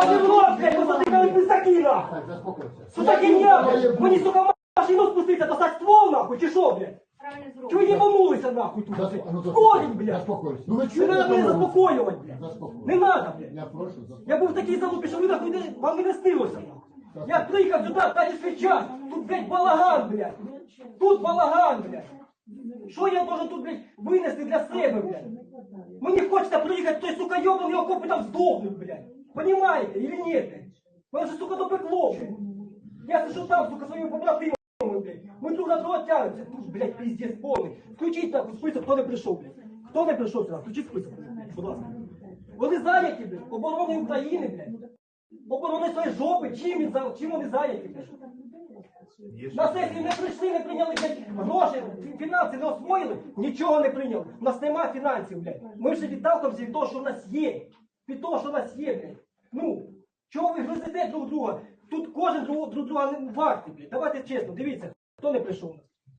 Ебаный в рот, блядь, посмотри, какой пиздаки, нахуй! Так, заспокойся. Сука, ким я, блядь? Мені, сука, машину спуститься, достать ствол, нахуй, чи що, блядь? Чого зроблено. єбанулися, нахуй, тут, Засп- блядь? ну, блядь! Заспокойся. Ну ви Не чуєте? треба мене заспокоювати, блядь! Заспокойся. Не надо, блядь! Я прошу, заспокойся. Я був такий залупі, що ви нахуй не, вам не снилося. Я приїхав сюди, та не час. Тут, блядь, балаган, блядь. Тут балаган, блядь. Що я можу тут, блядь, винести для себе, блядь? Мені хочеться приїхати, той, сука, йобаний окопи там здохнуть, блядь. Понимаете, или нет, блядь? Мене ж, сука, допекло. Я сижу там, сука, своїми побратимами, блядь. Ми друг на друга тягнемося. Тут, блядь, пиздец повний. Включіть нахуй список, хто не прийшов, блядь. Хто не прийшов сюди? Включіть список, блядь, будь. Вони зайняті, блядь, обороною України, блядь. Оборони своєї жопи, чим, він чим вони зайняті, блядь. На сесію не прийшли, не прийняли гроші, фінанси не освоїли, нічого не прийняли. У нас нема фінансів, блядь. Ми вже відталкуємося від того, що в нас є. Від того, що вас є. Ну, чого ви гризете друг друга? Тут кожен друг, друг друга не вартий, блядь. Давайте чесно, дивіться, хто не прийшов у нас.